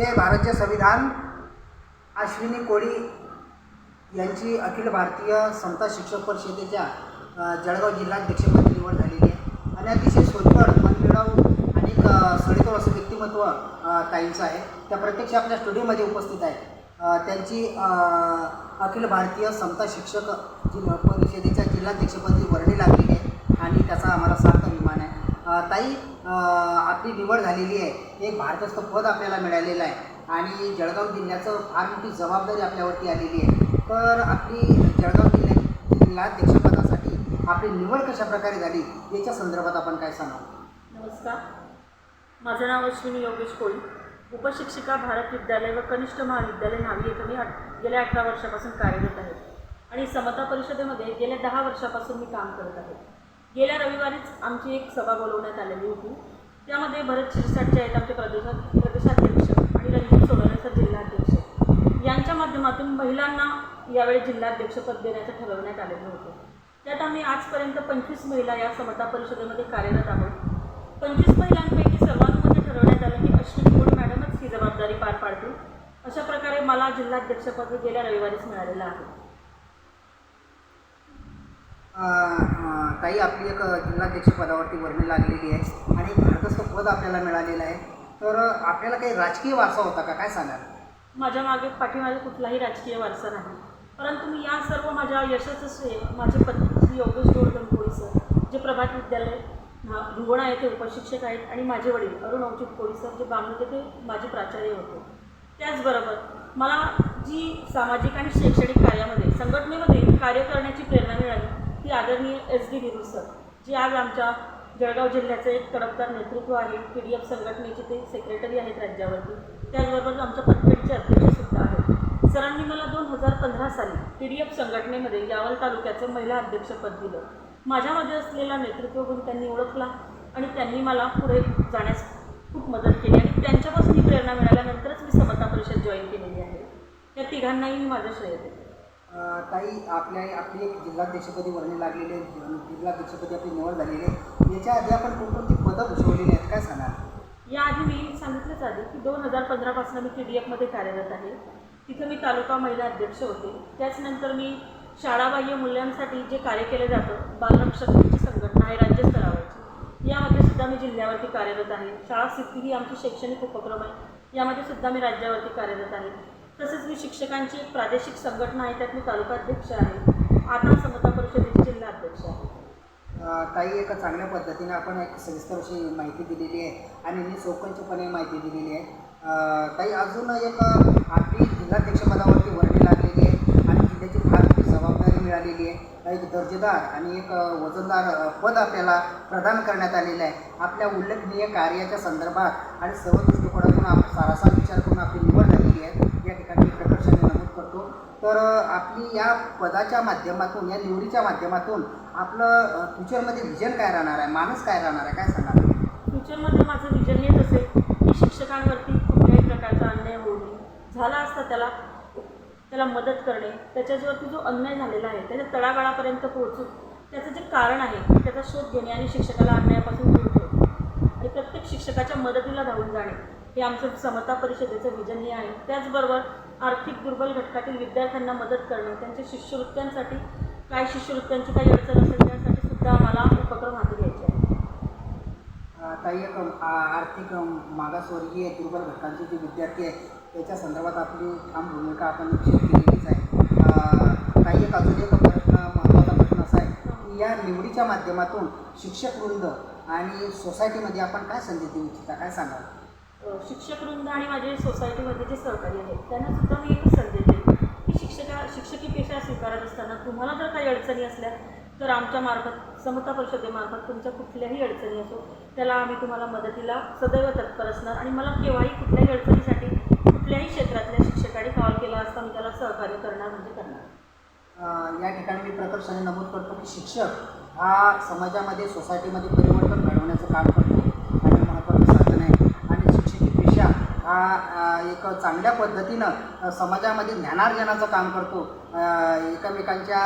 जे भारतचे संविधान अश्विनी कोळी यांची अखिल भारतीय संत शिक्षक परिषदेच्या जळगाव जिल्हाध्यक्षपदी निवड झालेली आहे. आणि अतिशय सोयीकर मनमिळाऊ आणि सडेतोड असं व्यक्तिमत्व ताईंचं आहे. त्या प्रत्यक्ष आपल्या स्टुडिओमध्ये उपस्थित आहेत त्यांची अखिल भारतीय समता शिक्षक जिल्हा परिषदेच्या जिल्हाध्यक्षपदी वर्णी लागलेली आहे. आणि त्याचा आम्हाला सार्थ ताई आपली निवड झालेली आहे. एक भारतस्थ पद आपल्याला मिळालेलं आहे. आणि जळगाव जिल्ह्याचं फार मोठी जबाबदारी आपल्यावरती आलेली आहे. तर आपली जळगाव जिल्ह्या जिल्हाध्यक्षपदासाठी आपली निवड कशा प्रकारे झाली याच्या संदर्भात आपण काय सांगाल? नमस्कार. माझं नाव अश्विनी योगेश कोळी. उपशिक्षिका भारत विद्यालय व कनिष्ठ महाविद्यालय नावी येथे मी गेल्या अठरा वर्षापासून कार्यरत आहे. आणि समता परिषदेमध्ये गेल्या दहा वर्षापासून मी काम करत आहे. गेल्या रविवारीच आमची एक सभा बोलवण्यात आलेली होती. त्यामध्ये भरत शिरसाटचे आहेत आमचे प्रदेशा प्रदेशाध्यक्ष आणि रंजित सोनवणे सर जिल्हाध्यक्ष यांच्या माध्यमातून महिलांना यावेळी जिल्हाध्यक्षपद देण्याचं ठरवण्यात आलेलं होतं. त्यात आम्ही आजपर्यंत पंचवीस महिला या समता परिषदेमध्ये कार्यरत आहोत. पंचवीस महिलांपैकी सर्वांमध्ये ठरवण्यात आलं की अश्विनी गोड मॅडमच ही जबाबदारी पार पाडतील. अशा प्रकारे मला जिल्हाध्यक्षपद गेल्या रविवारीच मिळालेलं आहे. ताई आपली एक जिल्हाध्यक्षपदावरती वर्णी लागलेली आहे आणि भारतस्थ पद आपल्याला मिळालेलं आहे. तर आपल्याला काही राजकीय वारसा होता का? काय सांगाल? माझ्या मागे पाठीमागे कुठलाही राजकीय वारसा नाही. परंतु मी या सर्व माझ्या यशाचं श्रेय माझे पत्नी श्री योगेश गोवर्धन कोळी सर जे प्रभात विद्यालय ना- आहे ते उपशिक्षक आहेत आणि माझे वडील अरुण अवचित कोळी सर जे बामणी ते माझे प्राचार्य होते. त्याचबरोबर मला जी सामाजिक आणि शैक्षणिक कार्यामध्ये संघटनेमध्ये कार्य करण्याची प्रेरणा मिळाली ते आदरणीय एस डी विरू सर जे आज आमच्या जळगाव जिल्ह्याचे एक तडफदार नेतृत्व आहे पी डी एफ संघटनेचे ते सेक्रेटरी आहेत राज्यावरती. त्याचबरोबर आमच्या पतपेडचे अध्यक्षसुद्धा आहेत. सरांनी मला दोन हजार पंधरा साली पी डी एफ संघटनेमध्ये यावल तालुक्याचं महिला अध्यक्षपद दिलं. माझ्यामध्ये असलेला नेतृत्व गुण त्यांनी ओळखला आणि त्यांनी मला पुढे जाण्यास खूप मदत केली आणि त्यांच्यापासून ही प्रेरणा मिळाल्यानंतरच मी समता परिषद जॉईन केलेली आहे. त्या तिघांनाही मी माझं श्रेय देते. ताई आपल्या आपली एक जिल्हाध्यक्षपदी वर्णी लागलेले जिल्हाध्यक्षपदी आपली निवड झालेली आहे. याच्या आधी आपण कोणकोणती पदं भूषवलेली आहेत? काय सांगाल? याआधी मी सांगितलंच आधी की दोन हजार पंधरापासून मी पी डी एफमध्ये कार्यरत आहे. तिथं मी तालुका महिला अध्यक्ष होते. त्याचनंतर मी शाळाबाह्य मुलांसाठी जे कार्य केलं जातं बालरक्षकांची संघटना आहे राज्य स्तरावरची. यामध्ये सुद्धा मी जिल्ह्यावरती कार्यरत आहे. शाळा सिद्धी ही आमची शैक्षणिक उपक्रम आहे. यामध्ये सुद्धा मी राज्यावरती कार्यरत आहे. तसेच मी शिक्षकांची एक प्रादेशिक संघटना आहे त्यात मी तालुकाध्यक्ष आहे. आता समता परिषदेचे जिल्हा अध्यक्ष आहे. ताई एका चांगल्या पद्धतीने आपण एक सविस्तर अशी माहिती दिलेली आहे आणि मी चौकनचीपणे माहिती दिलेली आहे. ताई अजून एक आपली जिल्हाध्यक्षपदावरती वर्णी लागलेली आहे आणि जिल्ह्याची फार जबाबदारी मिळालेली आहे. एक दर्जेदार आणि एक वजनदार पद आपल्याला प्रदान करण्यात आलेलं आहे. आपल्या उल्लेखनीय कार्याच्या संदर्भात आणि सर्व दृष्टिकोनातून आप सारासार विचार करून आपली निवड झालेली आहे या ठिकाणी मी प्रकर्षाने नमूद करतो तर आपली या पदाच्या माध्यमातून या निवडीच्या माध्यमातून आपलं फ्युचरमध्ये विजन काय राहणार आहे? माणूस काय राहणार आहे? काय सांगा फ्युचरमध्ये माझं विजन हेच असेल की शिक्षकांवरती कुठल्याही प्रकारचा अन्याय होऊ नये. झाला असता त्याला त्याला मदत करणे त्याच्यावरती जो अन्याय झालेला आहे त्याच्या तळागाळापर्यंत पोहोचून त्याचं जे कारण आहे त्याचा शोध घेणे आणि शिक्षकाला अन्यायापासून दूर ठेवणे. आणि प्रत्येक शिक्षकाच्या मदतीला धावून जाणे हे आमचं समता परिषदेचं विजन हे आहे. त्याचबरोबर आर्थिक दुर्बल घटकातील विद्यार्थ्यांना मदत करणे त्यांच्या शिष्यवृत्त्यांसाठी काय शिष्यवृत्त्यांची काही अडचण असेल त्यासाठी सुद्धा आम्हाला उपक्रम हाती घ्यायचे आहे काही एक आर्थिक मागासवर्गीय दुर्बल घटकांचे जे विद्यार्थी आहेत त्याच्या संदर्भात आपली ठाम भूमिका आपण केलेलीच आहे. काही एक अजून एक प्रश्न महत्त्वाचा प्रश्न असा आहे की या निवडीच्या माध्यमातून शिक्षक वृंद आणि सोसायटीमध्ये आपण काय संधी देऊ इच्छिता? काय सांगाल? शिक्षकवृंद आणि माझे सोसायटीमध्ये जे सहकारी आहेत त्यांना सुद्धा मी एक संदेश देईन की शिक्षका शिक्षकी पेशा स्वीकारत असताना तुम्हाला जर काही अडचणी असल्या तर आमच्या मार्फत समता परिषदेमार्फत तुमच्या कुठल्याही अडचणी असो त्याला आम्ही तुम्हाला मदतीला सदैव तत्पर असणार आणि मला केव्हाही कुठल्याही अडचणीसाठी कुठल्याही क्षेत्रातल्या शिक्षकाने कॉल केला असता मी त्याला सहकार्य करणार म्हणजे करणार. या ठिकाणी मी प्रकर्षाने नमूद करतो की शिक्षक हा समाजामध्ये सोसायटीमध्ये परिवर्तन घडवण्याचं काम करतो आणि महत्त्वाचं साधन आहे आणि शिक्षकी पेशा हा अ, एक चांगल्या पद्धतीनं समाजामध्ये ज्ञानार्जनाचं काम करतो. एकमेकांच्या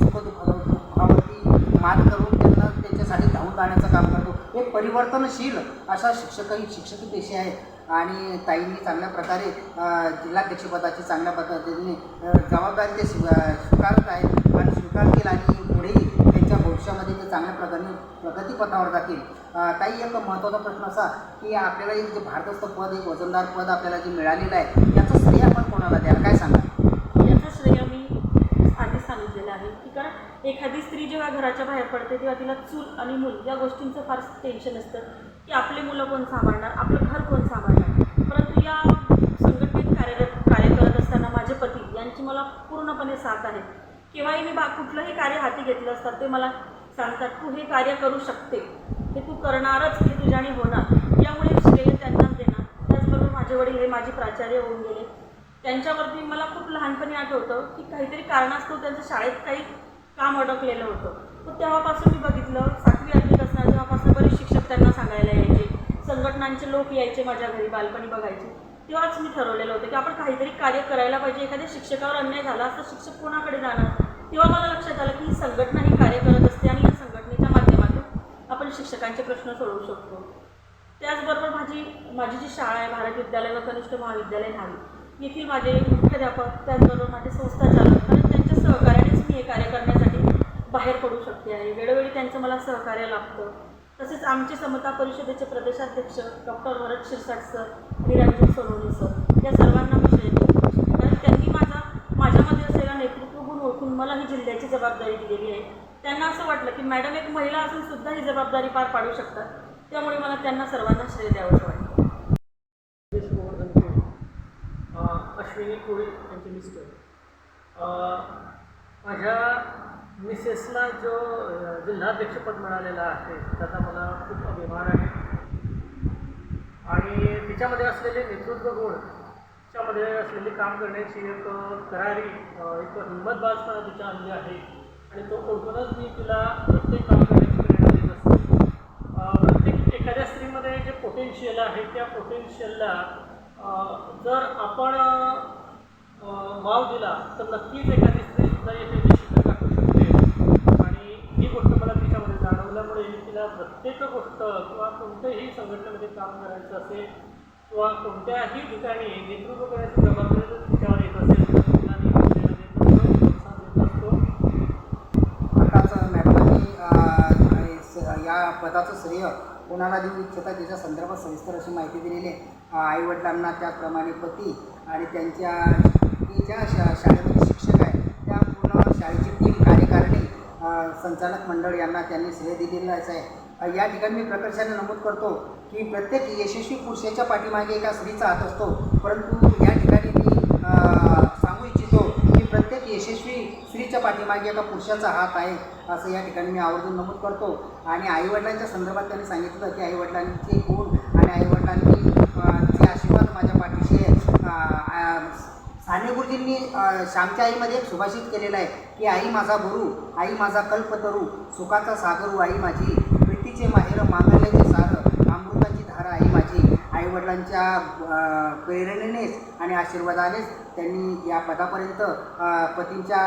सुखदुःखावरती मात करून त्यांना त्याच्यासाठी धावून जाण्याचं काम करतो. एक परिवर्तनशील अशा शिक्षकही शिक्षकी देशी आहेत. आणि ताईंनी चांगल्या प्रकारे जिल्हाध्यक्षपदाची चांगल्या पद्धतीने जबाबदारी ते स्वी- स्वीकारत आहेत. आणि स्वीकारतील आणि पुढेही भविष्यामध्ये ते चांगल्या प्रकारे प्रगतीपथावर जातील. काही ताई एक महत्त्वाचा प्रश्न असा की आपल्याला एक जे भारतस्थ पद एक वजनदार पद आपल्याला जे मिळालेलं आहे याचं श्रेय आपण कोणाला द्याल? काय सांगा याचं श्रेय मी आधीच सांगितलेलं आहे की कारण एखादी स्त्री जेव्हा घराच्या बाहेर पडते तेव्हा तिला चूल आणि मूल या गोष्टींचं फार टेन्शन असतं. की आपली मुलं कोण सांभाळणार? आपलं घर कोण सांभाळणार? परंतु या संघटनेत कार्यरत कार्य करत असताना माझे पती यांची मला पूर्णपणे साथ आहे. केव्हाही मी बा कुठलंही कार्य हाती घेतलं असतात ते मला सांगतात तू हे कार्य करू शकते. हे तू करणारच हे तुझ्याने होणार. यामुळे श्रेय त्यांनाच देणार. त्याचबरोबर माझे वडील हे माझे प्राचार्य होऊन गेले. त्यांच्यावरती मला खूप लहानपणी आठवतं की काहीतरी कारणास्तव त्यांचं शाळेत काही काम अडकलेलं होतं. तर तेव्हापासून मी बघितलं सातवी आठवीत असणार तेव्हापासून बरेच शिक्षक त्यांना सांगायला यायचे. संघटनांचे लोक यायचे माझ्या घरी बालपणी बघायचे. तेव्हाच मी ठरवलेलं होतं की आपण काहीतरी कार्य करायला पाहिजे. एखाद्या शिक्षकावर अन्याय झाला असं शिक्षक कोणाकडे जाणार? तेव्हा मला लक्षात आलं की ही संघटना ही कार्य करत असते आणि या संघटनेच्या माध्यमातून आपण शिक्षकांचे प्रश्न सोडवू शकतो. त्याचबरोबर माझी माझी जी शाळा आहे भारत विद्यालय व कनिष्ठ महाविद्यालय न्हावी येथील माझे मुख्याध्यापक त्याचबरोबर माझे संस्था चालक आणि त्यांच्या सहकार्यानेच मी हे कार्य करण्यासाठी बाहेर पडू शकते आहे. वेळोवेळी त्यांचं मला सहकार्य लाभतं तसेच आमचे समता परिषदेचे प्रदेशाध्यक्ष डॉक्टर भरत शिरसाट सर आणि रणजित सोनवणे सर या सर्वांना विषय श्रेय देऊ इच्छिते. कारण त्यांनी माझा माझ्यामध्ये असलेला नेतृत्व गुण ओळखून मला ही जिल्ह्याची जबाबदारी दिलेली आहे. त्यांना असं वाटलं की मॅडम एक महिला असून सुद्धा ही जबाबदारी पार पाडू शकतात. त्यामुळे मला त्यांना सर्वांना श्रेय द्यावंसं वाटतं. अश्विनी कोळी यांचे मिस्टर. माझ्या मिसेसला जो जिल्हाध्यक्षपद मिळालेलं आहे त्याचा मला खूप अभिमान आहे. आणि तिच्यामध्ये असलेले नेतृत्व गुण तिच्यामध्ये असलेली काम करण्याची एक करारी एक एक हिंमतबाजपणा तिच्या अंगी आहे. आणि तो ओळखूनच मी तिला प्रत्येक काम करण्याची प्रेरणा देत असते. प्रत्येक एखाद्या स्त्रीमध्ये जे पोटेन्शियल आहे त्या पोटेन्शियलला जर आपण वाव दिला तर नक्कीच एखादी स्त्री सुद्धा येथे शिकत टाकू शकते. आणि ही गोष्ट मला तिच्यामध्ये जाणवल्यामुळे तिला प्रत्येक गोष्ट किंवा कोणत्याही संघटनेमध्ये काम करायचं असेल किंवा कोणत्याही ठिकाणी नेतृत्व करण्याची जबाबदारी जर तुमच्यावर येत असेल या पदाचं श्रेय कोणाला देऊ इच्छिता त्याच्या संदर्भात सविस्तर अशी माहिती दिलेली आहे. आईवडिलांना त्याचप्रमाणे पती आणि त्यांच्या ज्या शा शाळेमध्ये शिक्षक आहे. त्या पूर्ण शाळेची टीम कार्यकारिणी संचालक मंडळ यांना त्यांनी श्रेय दिलेलंच आहे. या ठिकाणी मी प्रकर्षाने नमूद करतो की प्रत्येक यशस्वी पुरुषाच्या पाठीमागे एका स्त्रीचा हात असतो. परंतु या ठिकाणी मी सांगू इच्छितो की प्रत्येक यशस्वी स्त्रीच्या पाठीमागे एका पुरुषाचा हात आहे असं या ठिकाणी मी आवर्जून नमूद करतो. आणि आईवडिलांच्या संदर्भात त्यांनी सांगितलं की आईवडिलांचे गुण आणि आईवडिलांनी जे आशीर्वाद माझ्या पाठीशी साने गुरुजींनी श्यामच्या आईमध्ये एक सुभाषित केलेलं आहे की आई माझा गुरु आई माझा कल्पतरू सुखाचा सागरू आई माझी प्रीतीचे माहेर मांगल्याचे सार अमृताची धारा आहे माझी. आईवडिलांच्या प्रेरणेनेच आणि आशीर्वादानेच त्यांनी या पदापर्यंत पतींच्या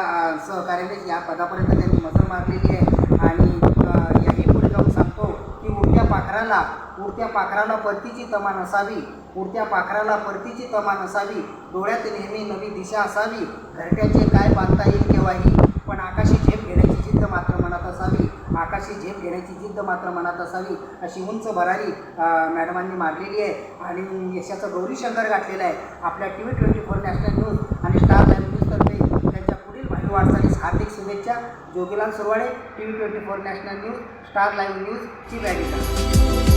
सहकार्याने सहकार्यानेच या पदापर्यंत त्यांनी मजल मारलेली आहे. आणि याही पुढे जाऊन सांगतो की उडत्या पाखराला उडत्या पाखराला परतीची तमा नसावी. उडत्या पाखराला परतीची तमा नसावी. डोळ्यात नेहमी नवी दिशा असावी. घरट्याचे काय बांधता येईल केव्हाही. पण आकाशी झेप घेण्याची जिद्द मात्र मनात असावी. आकाशी झेप घेण्याची जिद्द मात्र मनात असावी अशी उंच भरारी मॅडमांनी मारलेली आहे. आणि यशाचं गौरीशंकर गाठलेलं आहे. आपल्या T V twenty four national news आणि स्टार लाईव्ह न्यूजतर्फे त्यांच्या पुढील भावी वाटचालीस हार्दिक शुभेच्छा. Jogilal Surwade T V twenty four national news star live news ची एडिटर